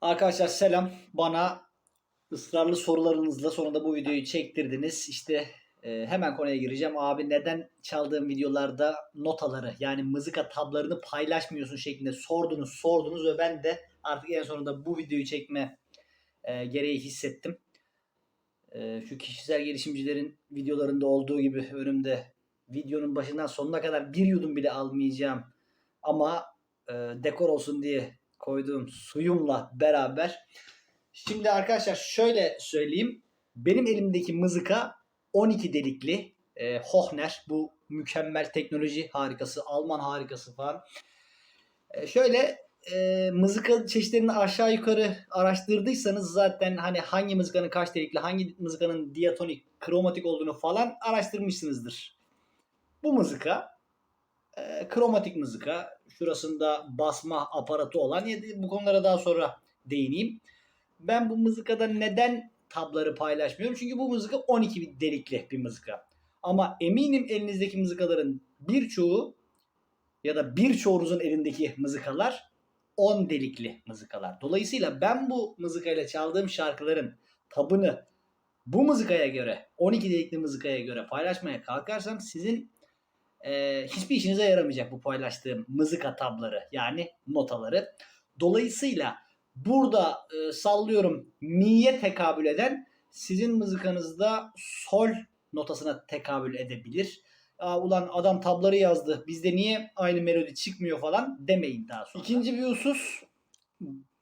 Arkadaşlar selam. Bana ısrarlı sorularınızla sonunda bu videoyu çektirdiniz. İşte e, hemen konuya gireceğim. Abi neden çaldığım videolarda notaları yani mızıka tablarını paylaşmıyorsun şeklinde sordunuz sordunuz ve ben de artık en sonunda bu videoyu çekme e, gereği hissettim. E, şu kişisel gelişimcilerin videolarında olduğu gibi önümde videonun başından sonuna kadar bir yudum bile almayacağım. Ama e, dekor olsun diye koyduğum suyumla beraber. Şimdi arkadaşlar şöyle söyleyeyim. Benim elimdeki mızıka 12 delikli e, Hohner. Bu mükemmel teknoloji harikası, Alman harikası falan. E, şöyle e, mızıka çeşitlerini aşağı yukarı araştırdıysanız zaten hani hangi mızıkanın kaç delikli, hangi mızıkanın diatonik, kromatik olduğunu falan araştırmışsınızdır. Bu mızıka e, kromatik mızıka. Şurasında basma aparatı olan bu konulara daha sonra değineyim. Ben bu mızıkada neden tabları paylaşmıyorum? Çünkü bu mızıka 12 delikli bir mızıka. Ama eminim elinizdeki mızıkaların birçoğu ya da birçoğunuzun elindeki mızıkalar 10 delikli mızıkalar. Dolayısıyla ben bu mızıkayla çaldığım şarkıların tabını bu mızıkaya göre 12 delikli mızıkaya göre paylaşmaya kalkarsam sizin e, hiçbir işinize yaramayacak bu paylaştığım mızıka tabları yani notaları. Dolayısıyla burada e, sallıyorum mi'ye tekabül eden sizin mızıkanızda sol notasına tekabül edebilir. Aa, ulan adam tabları yazdı bizde niye aynı melodi çıkmıyor falan demeyin daha sonra. İkinci bir husus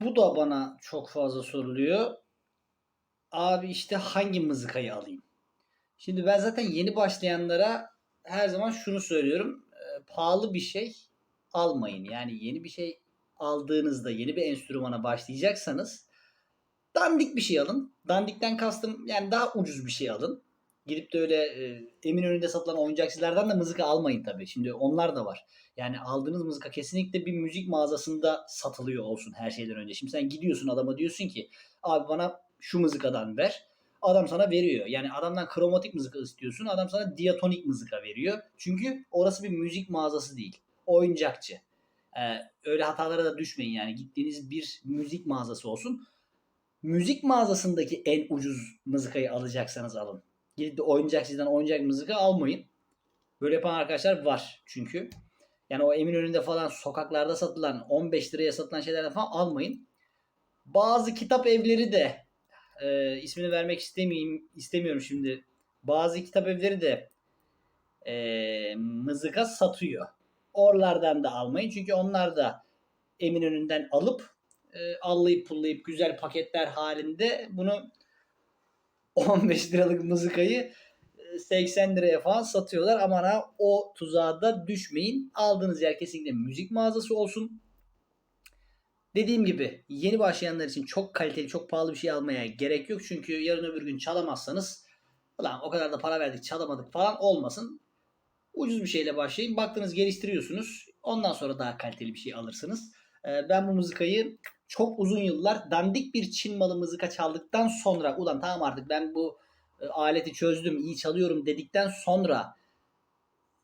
bu da bana çok fazla soruluyor. Abi işte hangi mızıkayı alayım? Şimdi ben zaten yeni başlayanlara her zaman şunu söylüyorum. E, pahalı bir şey almayın. Yani yeni bir şey aldığınızda yeni bir enstrümana başlayacaksanız dandik bir şey alın. Dandikten kastım yani daha ucuz bir şey alın. Gidip de öyle e, emin önünde satılan oyuncakçılardan da mızıka almayın tabii. Şimdi onlar da var. Yani aldığınız mızıka kesinlikle bir müzik mağazasında satılıyor olsun her şeyden önce. Şimdi sen gidiyorsun adama diyorsun ki abi bana şu mızıkadan ver. Adam sana veriyor. Yani adamdan kromatik mızıka istiyorsun. Adam sana diatonik mızıka veriyor. Çünkü orası bir müzik mağazası değil. Oyuncakçı. Ee, öyle hatalara da düşmeyin yani. Gittiğiniz bir müzik mağazası olsun. Müzik mağazasındaki en ucuz mızıkayı alacaksanız alın. Gidip de oyuncakçıdan oyuncak mızıka almayın. Böyle yapan arkadaşlar var çünkü. Yani o emin önünde falan sokaklarda satılan 15 liraya satılan şeylerden falan almayın. Bazı kitap evleri de e, ismini vermek istemeyeyim istemiyorum şimdi. Bazı kitap evleri de e, mızıka satıyor. Oralardan da almayın. Çünkü onlar da emin önünden alıp e, allayıp pullayıp güzel paketler halinde bunu 15 liralık mızıkayı 80 liraya falan satıyorlar. Aman ha o tuzağa da düşmeyin. Aldığınız yer kesinlikle müzik mağazası olsun. Dediğim gibi yeni başlayanlar için çok kaliteli, çok pahalı bir şey almaya gerek yok. Çünkü yarın öbür gün çalamazsanız ulan o kadar da para verdik çalamadık falan olmasın. Ucuz bir şeyle başlayın. Baktınız geliştiriyorsunuz. Ondan sonra daha kaliteli bir şey alırsınız. Ee, ben bu mızıkayı çok uzun yıllar dandik bir Çin malı mızıka çaldıktan sonra ulan tamam artık ben bu e, aleti çözdüm, iyi çalıyorum dedikten sonra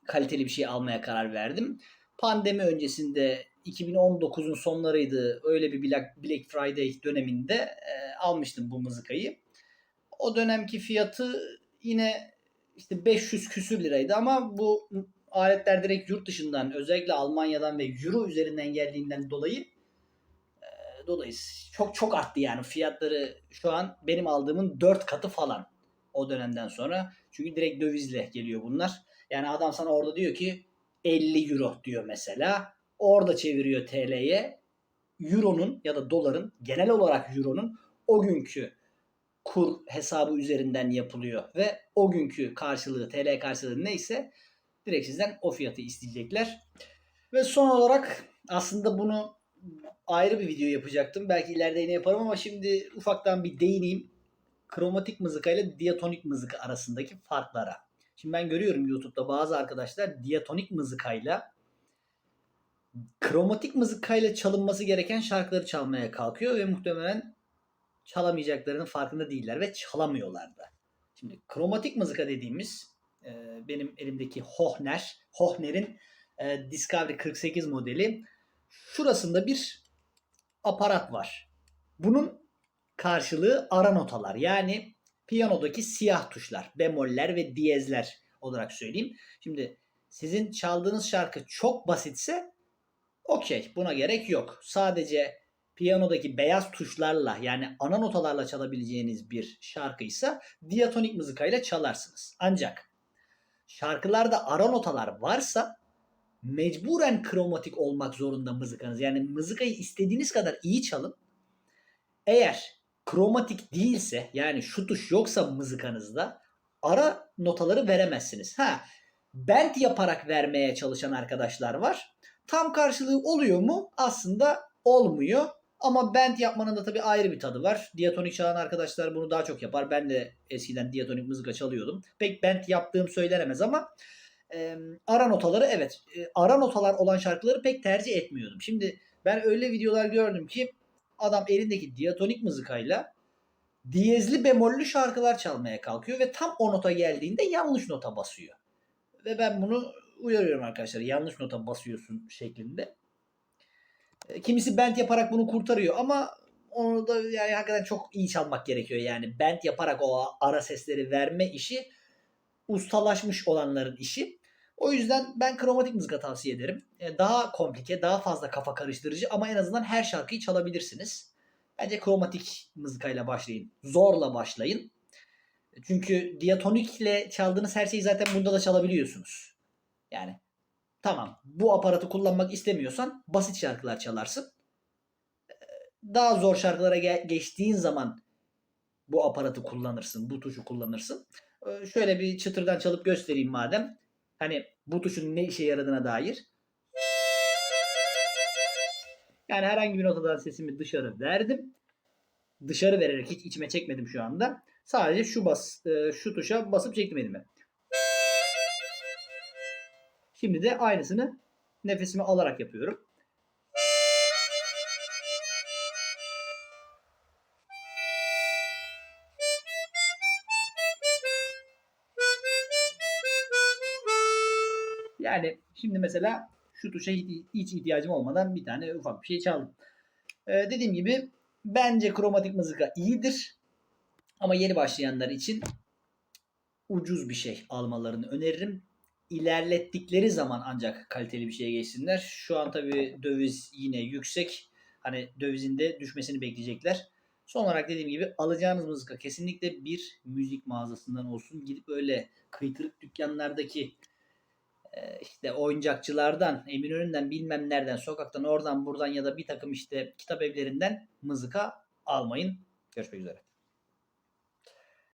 kaliteli bir şey almaya karar verdim. Pandemi öncesinde 2019'un sonlarıydı. Öyle bir Black, Friday döneminde e, almıştım bu mızıkayı. O dönemki fiyatı yine işte 500 küsür liraydı ama bu aletler direkt yurt dışından özellikle Almanya'dan ve Euro üzerinden geldiğinden dolayı e, dolayısıyla çok çok arttı yani fiyatları şu an benim aldığımın 4 katı falan o dönemden sonra. Çünkü direkt dövizle geliyor bunlar. Yani adam sana orada diyor ki 50 euro diyor mesela. Orada çeviriyor TL'ye. Euro'nun ya da doların genel olarak Euro'nun o günkü kur hesabı üzerinden yapılıyor ve o günkü karşılığı TL karşılığı neyse direkt sizden o fiyatı isteyecekler. Ve son olarak aslında bunu ayrı bir video yapacaktım. Belki ileride yine yaparım ama şimdi ufaktan bir değineyim. Kromatik mızıka ile diatonik mızıka arasındaki farklara. Şimdi ben görüyorum YouTube'da bazı arkadaşlar diatonik mızıkayla kromatik mızıkayla çalınması gereken şarkıları çalmaya kalkıyor ve muhtemelen çalamayacaklarının farkında değiller ve çalamıyorlar da. Şimdi kromatik mızıka dediğimiz e, benim elimdeki Hohner, Hohner'in e, Discovery 48 modeli. Şurasında bir aparat var. Bunun karşılığı ara notalar. Yani piyanodaki siyah tuşlar, bemoller ve diyezler olarak söyleyeyim. Şimdi sizin çaldığınız şarkı çok basitse okey buna gerek yok. Sadece piyanodaki beyaz tuşlarla yani ana notalarla çalabileceğiniz bir şarkıysa diatonik mızıkayla çalarsınız. Ancak şarkılarda ara notalar varsa mecburen kromatik olmak zorunda mızıkanız. Yani mızıkayı istediğiniz kadar iyi çalın. Eğer kromatik değilse yani şu tuş yoksa mızıkanızda ara notaları veremezsiniz. Ha bend yaparak vermeye çalışan arkadaşlar var. Tam karşılığı oluyor mu? Aslında olmuyor. Ama bend yapmanın da tabii ayrı bir tadı var. Diatonik çalan arkadaşlar bunu daha çok yapar. Ben de eskiden diatonik mızıka çalıyordum. Pek bend yaptığım söylenemez ama e, ara notaları evet. E, ara notalar olan şarkıları pek tercih etmiyordum. Şimdi ben öyle videolar gördüm ki adam elindeki diatonik mızıkayla diyezli bemollü şarkılar çalmaya kalkıyor ve tam o nota geldiğinde yanlış nota basıyor. Ve ben bunu uyarıyorum arkadaşlar. Yanlış nota basıyorsun şeklinde. E, Kimisi bend yaparak bunu kurtarıyor ama onu da yani hakikaten çok iyi çalmak gerekiyor. Yani bend yaparak o ara sesleri verme işi ustalaşmış olanların işi. O yüzden ben kromatik mızıka tavsiye ederim. E, Daha komplike, daha fazla kafa karıştırıcı ama en azından her şarkıyı çalabilirsiniz. Bence kromatik mızıkayla başlayın. Zorla başlayın. Çünkü diatonikle çaldığınız her şeyi zaten bunda da çalabiliyorsunuz. Yani tamam bu aparatı kullanmak istemiyorsan basit şarkılar çalarsın. Ee, Daha zor şarkılara ge- geçtiğin zaman bu aparatı kullanırsın, bu tuşu kullanırsın. Ee, Şöyle bir çıtırdan çalıp göstereyim madem. Hani bu tuşun ne işe yaradığına dair. Yani herhangi bir notadan sesimi dışarı verdim. Dışarı vererek hiç içime çekmedim şu anda. Sadece şu bas e, şu tuşa basıp çektim elime. Şimdi de aynısını nefesimi alarak yapıyorum. Yani şimdi mesela şu tuşa hiç, ihtiyacım olmadan bir tane ufak bir şey çaldım. Ee, dediğim gibi bence kromatik mızıka iyidir. Ama yeni başlayanlar için ucuz bir şey almalarını öneririm. İlerlettikleri zaman ancak kaliteli bir şeye geçsinler. Şu an tabii döviz yine yüksek. Hani dövizin de düşmesini bekleyecekler. Son olarak dediğim gibi alacağınız mızıka kesinlikle bir müzik mağazasından olsun. Gidip öyle kıytırık dükkanlardaki e, işte oyuncakçılardan, Eminönü'nden bilmem nereden, sokaktan, oradan buradan ya da bir takım işte kitap evlerinden mızıka almayın. Görüşmek üzere.